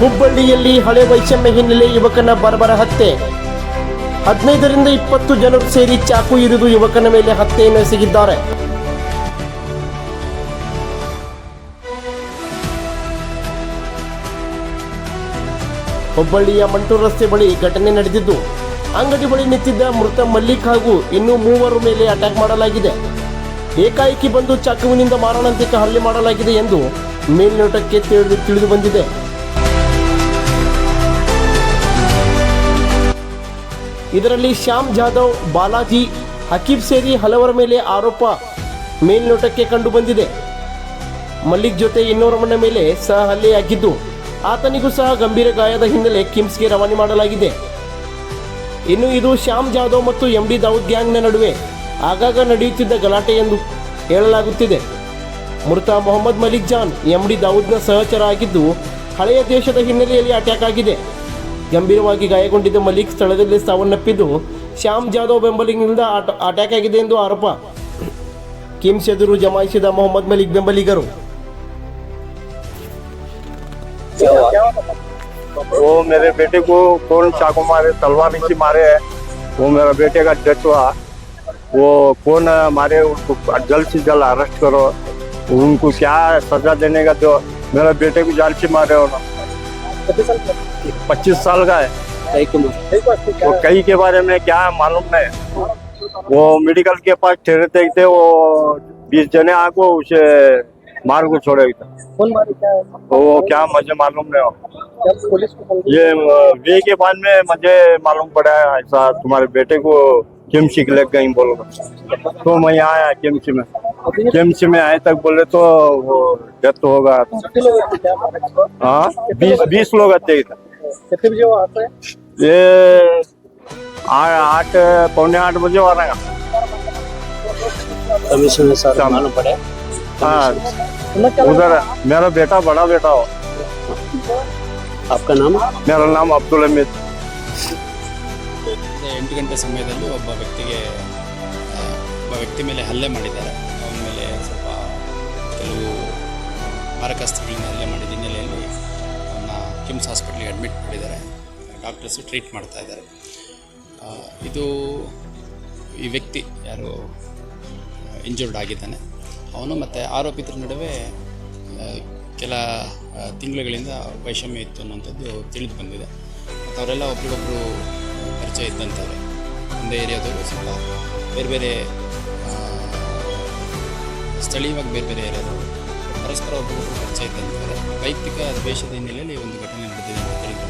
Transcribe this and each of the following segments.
ಹುಬ್ಬಳ್ಳಿಯಲ್ಲಿ ಹಳೆ ವೈಷಮ್ಯ ಹಿನ್ನೆಲೆ ಯುವಕನ ಬರಬರ ಹತ್ಯೆ. ಹದಿನೈದರಿಂದ ಇಪ್ಪತ್ತು ಜನರು ಸೇರಿ ಚಾಕು ಇರಿದು ಯುವಕನ ಮೇಲೆ ಹತ್ಯೆಯನ್ನು ಎಸಗಿದ್ದಾರೆ ಹುಬ್ಬಳ್ಳಿಯ ಮಂಟೂರು ರಸ್ತೆ ಬಳಿ ಘಟನೆ ನಡೆದಿದ್ದು, ಅಂಗಡಿ ಬಳಿ ನಿಂತಿದ್ದ ಮೃತ ಮಲ್ಲಿಕ್ ಹಾಗೂ ಇನ್ನೂ ಮೂವರು ಮೇಲೆ ಅಟ್ಯಾಕ್ ಮಾಡಲಾಗಿದೆ. ಏಕಾಏಕಿ ಬಂದು ಚಾಕುವಿನಿಂದ ಮಾರಣಾಂತಿಕ ಹಲ್ಲೆ ಮಾಡಲಾಗಿದೆ ಎಂದು ಮೇಲ್ನೋಟಕ್ಕೆ ತಿಳಿದು ತಿಳಿದು ಬಂದಿದೆ. ಇದರಲ್ಲಿ ಶ್ಯಾಮ್ ಜಾಧವ್, ಬಾಲಾಜಿ ಹಕೀಬ್ ಸೇರಿ ಹಲವರ ಮೇಲೆ ಆರೋಪ ಮೇಲ್ನೋಟಕ್ಕೆ ಕಂಡು ಬಂದಿದೆ ಮಲ್ಲಿಕ್ ಜೊತೆ ಮನ ಮೇಲೆ ಸಹ ಹಲ್ಲೆಯಾಗಿದ್ದು, ಆತನಿಗೂ ಸಹ ಗಂಭೀರ ಗಾಯದ ಹಿನ್ನೆಲೆ ಕಿಮ್ಸ್ಗೆ ರವಾನೆ ಮಾಡಲಾಗಿದೆ. ಇನ್ನು ಇದು ಶ್ಯಾಮ್ ಜಾಧವ್ ಮತ್ತು ಎಂ ಡಿ ದಾವೂದ್ ಗ್ಯಾಂಗ್ನ ನಡುವೆ ಆಗಾಗ ನಡೆಯುತ್ತಿದ್ದ ಗಲಾಟೆ ಎಂದು ಹೇಳಲಾಗುತ್ತಿದೆ. ಮೃತ ಮೊಹಮ್ಮದ್ ಮಲಿಕ್ ಜಾನ್, ಎಂ ಡಿ ದಾವೂದ್ನ ಸಹಚರ ಆಗಿದ್ದು, ಹಳೆಯ ದೇಶದ ಹಿನ್ನೆಲೆಯಲ್ಲಿ ಅಟ್ಯಾಕ್ ಆಗಿದೆ. ಗಂಭೀರವಾಗಿ ಗಾಯಗೊಂಡಿದ್ದ ಮಲಿಕ್ ಸ್ಥಳದಲ್ಲೇ ಸಾವನ್ನಪ್ಪಿದ್ದು ಶ್ಯಾಮ್ ಜಾಧವ್ ಬೆಂಬಲಿಗರಿಂದ ಆಟ ಅಟ್ಯಾಕ್ ಆಗಿದೆ ಎಂದು ಆರೋಪ ಕಿಮ್ಸ್ ಎದುರು ಜಮಾಯಿಸಿದ ಮೊಹಮ್ಮದ್ ಮಲಿಕ್ ಬೆಂಬಲಿಗರು वो मेरे बेटे को कौन चाकू मारे तलवार से मारे वो मेरा बेटे का डेथ हुआ वो कौन मारे उनको जल्द से जल्द अरेस्ट करो उनको क्या सजा देने का जो मेरा बेटे को जाल से मारे हो। पच्चीस साल का है। वो कई के बारे में क्या है मालूम नहीं। वो मेडिकल के पास ठहरे थे वो बीस जने आको उसे मार को छोड़े कौन मारे क्या वो क्या मुझे मालूम नहीं हो। ये वे के बाद में मुझे मालूम पड़ा है ऐसा तुम्हारे बेटे को चिमसी के लग गई बोल तो मैं आया चिमसी में। चिमसी में आए तक बोले तो वो डेथ होगा हाँ? बीस बीस लोग आते ये आठ पौने आठ बजे आ रहा हाँ। उधर मेरा बेटा बड़ा बेटा हो। आपका नाम? मेरा नाम अब्दुल अमित ಎಂಟು ಗಂಟೆ ಸಮಯದಲ್ಲಿ ಒಬ್ಬ ವ್ಯಕ್ತಿಗೆ ಒಬ್ಬ ವ್ಯಕ್ತಿ ಮೇಲೆ ಹಲ್ಲೆ ಮಾಡಿದ್ದಾರೆ. ಅವನ ಮೇಲೆ ಸ್ವಲ್ಪ ಕೆಲವು ಮಾರಕಾಸ್ತ್ರಗಳನ್ನ ಹಲ್ಲೆ ಮಾಡಿದ ಹಿನ್ನೆಲೆಯಲ್ಲಿ ಅವನ್ನ ಕಿಮ್ಸ್ ಹಾಸ್ಪಿಟ್ಲಿಗೆ ಅಡ್ಮಿಟ್ ಮಾಡಿದ್ದಾರೆ. ಡಾಕ್ಟರ್ಸು ಟ್ರೀಟ್ ಮಾಡ್ತಾ ಇದ್ದಾರೆ. ಇದು ಈ ವ್ಯಕ್ತಿ ಯಾರು, ಇಂಜೂರ್ಡ್ ಆಗಿದ್ದಾನೆ. ಅವನು ಮತ್ತು ಆರೋಪಿತರ ನಡುವೆ ಕೆಲ ತಿಂಗಳುಗಳಿಂದ ವೈಷಮ್ಯ ಇತ್ತು ಅನ್ನೋಂಥದ್ದು ತಿಳಿದು ಬಂದಿದೆ. ಮತ್ತು ಅವರೆಲ್ಲ ಒಬ್ರಿಗೊಬ್ಬರು ಪರಿಚಯ ಇದ್ದಂಥವ್ರೆ ಒಂದೇ ಏರಿಯಾದವರು ಸ್ವಲ್ಪ ಬೇರೆ ಬೇರೆ ಸ್ಥಳೀಯವಾಗಿ ಬೇರೆ ಬೇರೆ ಏರಿಯಾದವರು ಪರಸ್ಪರ ಒಬ್ಬರು ಪರಿಚಯ ಇದ್ದಂಥವ್ರೆ ವೈಯಕ್ತಿಕ ದ್ವೇಷದ ಹಿನ್ನೆಲೆಯಲ್ಲಿ ಒಂದು ಘಟನೆ ನಡೆದಿದೆ ಅಂತ ತಿಳಿದು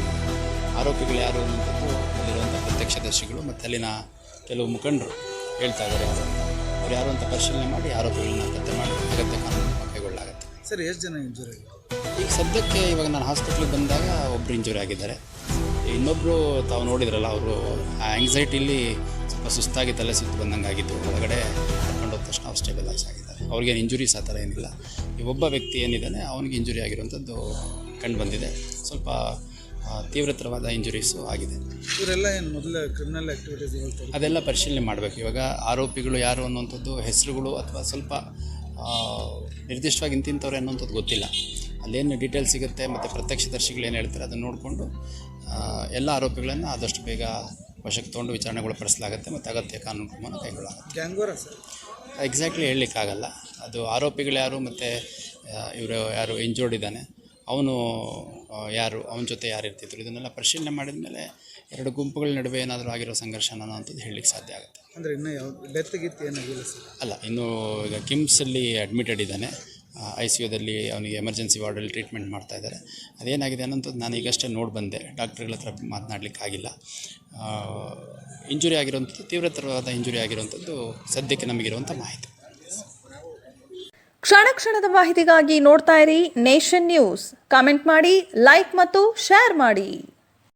ಆರೋಪಿಗಳು ಯಾರು ಅನ್ನೋಂಥದ್ದು ಅಲ್ಲಿರುವಂಥ ಪ್ರತ್ಯಕ್ಷದರ್ಶಿಗಳು ಮತ್ತು ಅಲ್ಲಿನ ಕೆಲವು ಮುಖಂಡರು ಹೇಳ್ತಾ ಇದ್ದಾರೆ. ಯಾರು ಅವ್ರು ಯಾರು ಅಂತ ಪರಿಶೀಲನೆ ಮಾಡಿ ಆರೋಪಿಗಳನ್ನ ಪತ್ತೆ ಮಾಡಿ ಅಗತ್ಯ ಕಾನೂನು ಕೈಗೊಳ್ಳಲಾಗುತ್ತೆ ಸರ್ ಎಷ್ಟು ಜನ ಇಂಜೂರಿ ಈಗ ಸದ್ಯಕ್ಕೆ ಇವಾಗ ನಾನು ಹಾಸ್ಪಿಟ್ಲಿಗೆ ಬಂದಾಗ ಒಬ್ಬರು ಇಂಜುರಿ ಆಗಿದ್ದಾರೆ. ಇನ್ನೊಬ್ಬರು ತಾವು ನೋಡಿದ್ರಲ್ಲ ಅವರು ಆ ಆ್ಯಂಗ್ಸೈಟಿಲಿ ಸ್ವಲ್ಪ ಸುಸ್ತಾಗಿ ತಲೆ ಸುತ್ತು ಬಂದಂಗೆ ಆಗಿದ್ದು ಒಳಗಡೆ ಕರ್ಕೊಂಡು ಹೋದ ತಕ್ಷಣ ಅವ್ರು ಸ್ಟೇಬಲೈಸ್ ಆಗಿದ್ದಾರೆ. ಅವ್ರಿಗೇನು ಇಂಜುರೀಸ್ ಆ ಥರ ಏನಿಲ್ಲ. ಈ ಒಬ್ಬ ವ್ಯಕ್ತಿ ಏನಿದ್ದಾನೆ ಅವನಿಗೆ ಇಂಜುರಿ ಆಗಿರುವಂಥದ್ದು ಕಂಡು ಬಂದಿದೆ. ಸ್ವಲ್ಪ ತೀವ್ರತರವಾದ ಇಂಜುರೀಸು ಆಗಿದೆ. ಇವರೆಲ್ಲ ಏನು ಮೊದಲ ಕ್ರಿಮಿನಲ್ ಆ್ಯಕ್ಟಿವಿಟೀಸ್ ಹೇಳ್ತಾರೆ? ಅದೆಲ್ಲ ಪರಿಶೀಲನೆ ಮಾಡಬೇಕು. ಇವಾಗ ಆರೋಪಿಗಳು ಯಾರು ಅನ್ನುವಂಥದ್ದು ಹೆಸರುಗಳು ಅಥವಾ ಸ್ವಲ್ಪ ನಿರ್ದಿಷ್ಟವಾಗಿ ಇಂತಿಂಥವ್ರು ಅನ್ನೋಂಥದ್ದು ಗೊತ್ತಿಲ್ಲ. ಅಲ್ಲೇನು ಡೀಟೇಲ್ಸ್ ಸಿಗುತ್ತೆ ಮತ್ತು ಪ್ರತ್ಯಕ್ಷದರ್ಶಿಗಳು ಏನು ಹೇಳ್ತಾರೆ ಅದನ್ನು ನೋಡಿಕೊಂಡು ಎಲ್ಲ ಆರೋಪಿಗಳನ್ನು ಆದಷ್ಟು ಬೇಗ ವಶಕ್ಕೆ ತೊಗೊಂಡು ವಿಚಾರಣೆಗೊಳಪಡಿಸಲಾಗುತ್ತೆ ಮತ್ತು ಅಗತ್ಯ ಕಾನೂನು ಕ್ರಮನ ಕೈಗೊಳ್ಳಲಾಗುತ್ತೆ. ಗ್ಯಾಂಗ್ವರ ಸರ್. ಎಕ್ಸಾಕ್ಟ್ಲಿ ಹೇಳಲಿಕ್ಕಾಗಲ್ಲ. ಅದು ಆರೋಪಿಗಳು ಯಾರು ಮತ್ತು ಇವರು ಯಾರು ಇಂಜೋರ್ಡ್ ಇದ್ದಾನೆ ಅವನು ಯಾರು ಅವನ ಜೊತೆ ಯಾರು ಇರ್ತಿದ್ರು ಇದನ್ನೆಲ್ಲ ಪರಿಶೀಲನೆ ಮಾಡಿದ ಮೇಲೆ ಎರಡು ಗುಂಪುಗಳ ನಡುವೆ ಏನಾದರೂ ಆಗಿರೋ ಸಂಘರ್ಷನೋ ಅನ್ನೋಂಥದ್ದು ಹೇಳಲಿಕ್ಕೆ ಸಾಧ್ಯ ಆಗುತ್ತೆ. ಅಂದರೆ ಇನ್ನೂ ಯಾವ ಡೆತ್ ಗಿತ್ತಿ ಏನಾಗಿಲ್ಲ ಸರ್. ಅಲ್ಲ ಇನ್ನು ಈಗ ಕಿಮ್ಸಲ್ಲಿ ಅಡ್ಮಿಟೆಡ್ ಇದ್ದಾನೆ. ಐ ಸಿ ಯುದಲ್ಲಿ ಅವನಿಗೆ ಎಮರ್ಜೆನ್ಸಿ ವಾರ್ಡಲ್ಲಿ ಟ್ರೀಟ್ಮೆಂಟ್ ಮಾಡ್ತಾ ಇದ್ದಾರೆ. ಅದೇನಾಗಿದೆ ಅನ್ನೋಂಥದ್ದು ನಾನು ಈಗಷ್ಟೇ ನೋಡಿ ಬಂದೆ. ಡಾಕ್ಟ್ರುಗಳ ಹತ್ರ ಮಾತನಾಡಲಿಕ್ಕಾಗಿಲ್ಲ ಇಂಜುರಿ ಆಗಿರುವಂಥದ್ದು, ತೀವ್ರತರವಾದ ಇಂಜುರಿ ಆಗಿರುವಂಥದ್ದು ಸದ್ಯಕ್ಕೆ ನಮಗಿರುವಂಥ ಮಾಹಿತಿ. ಕ್ಷಣ ಕ್ಷಣದ ಮಾಹಿತಿಗಾಗಿ ನೋಡ್ತಾ ಇರಿ ನೇಷನ್ ನ್ಯೂಸ್. ಕಾಮೆಂಟ್ ಮಾಡಿ, ಲೈಕ್ ಮತ್ತು ಶೇರ್ ಮಾಡಿ.